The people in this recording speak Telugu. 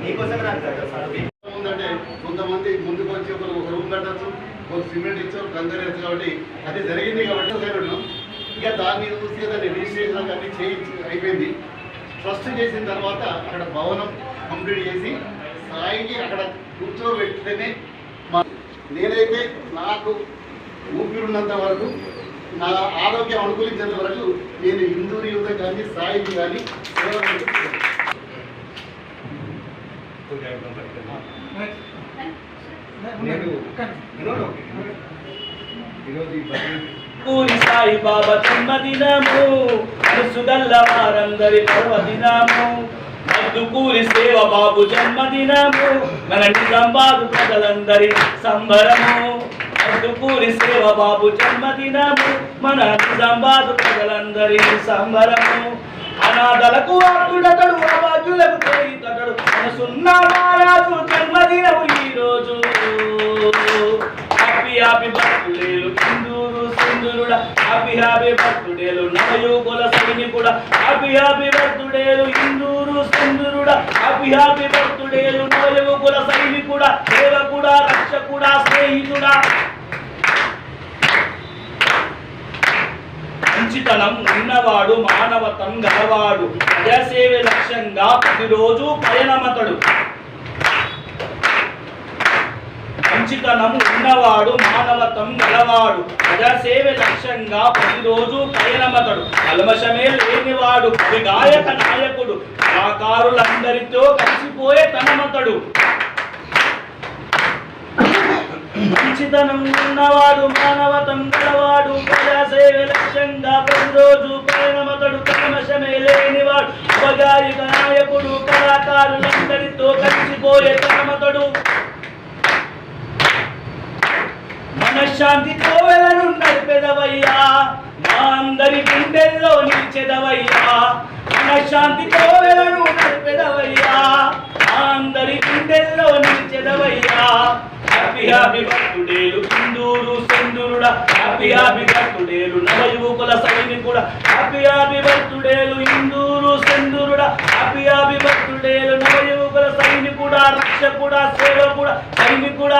నీకోసమే నాకు కొంతమంది ముందుకు వచ్చి ఒకరు ఒక రూమ్ కట్టచ్చు ఒక సిమెంట్ ఇచ్చారు కంకర కాబట్టి అది జరిగింది కాబట్టి ఒకరు ఇక దాన్ని చూసి దాన్ని రిజిస్ట్రేషన్ అన్ని చేయించి అయిపోయింది. ట్రస్ట్ చేసిన తర్వాత అక్కడ భవనం కంప్లీట్ చేసి సాయికి అక్కడ కూర్చోబెడితేనే మా నేనైతే నాకు ఊపిరిన్నంత వరకు నా ఆరోగ్యం అనుకూలించేంత వరకు నేను హిందూ యువత కానీ సాయికి కానీ సేవ చేస్తున్నాను. పూరి సాయి బాబా జన్మదినము. మనసుగల్ల వారందరి పర్వదినము. మద్దుకూరి సేవ బాబు జన్మదినము. మన నిజామాబాదు ప్రజలందరి సంబరము. మద్దుకూరి సేవ బాబు జన్మదినము. మన నిజామాబాదు ప్రజలందరి సంబరము. అనాథలకు మనసున్న మహారాజు జన్మదినము. హ్యాపీ హ్యాపీ బర్త్డేలు సింధూరు సింధురుడ. హ్యాపీ హ్యాపీ బర్త్డేలు నవయుగుల సైనికుడ. హ్యాపీ హ్యాపీ బర్త్డేలు హిందూరు సింధురుడ. హ్యాపీ హ్యాపీ బర్త్డేలు నవయుగుల సైనికుడ. సేవకుడ రక్షకుడ స్నేహితుడా. మంచితనం ఉన్నవాడు మానవతం గలవాడు. ప్రజాసేవ లక్ష్యంగా ప్రతిరోజు పయనమతడు. మంచితనం ఉన్నవాడు మానవతం గలవాడు. ప్రజాసేవ లక్ష్యంగా ప్రతిరోజు పయనమతడు. కల్మషమే లేనివాడు గాయక నాయకుడు. కళాకారులందరితో కలిసిపోయే తనమతడు. మంచితనం ఉన్నవాడు మానవతం గలవాడు. ప్రజాసేవ లక్ష్యంగా ప్రతిరోజు పయనమతడు. కల్మషమే లేనివాడు ఉపగాయక నాయకుడు. కళాకారులందరితో కలిసిపోయే తనమతడు. మనశ్శాంతి కోవెలను నడిపెదవయ్యా. మా అందరి గుండెల్లో నిలిచెదవయ్యా. మనశ్శాంతి కోవెలను నడిపెదవయ్యా. మా అందరి గుండెల్లో నిలిచెదవయ్యా. హ్యాపీ హ్యాపీ బర్త్డేలు సింధూరు సెందురుడ హ్యాపీ హ్యాపీ బర్త్డేలు నవయువకుల సైనికుడ. హ్యాపీ హ్యాపీ బర్త్డేలు హిందూరు సెందురుడ హ్యాపీ హ్యాపీ బర్త్డేలు నవయువకుల సైనికుడ రక్షకుడ సేవకుడ సైనికుడ.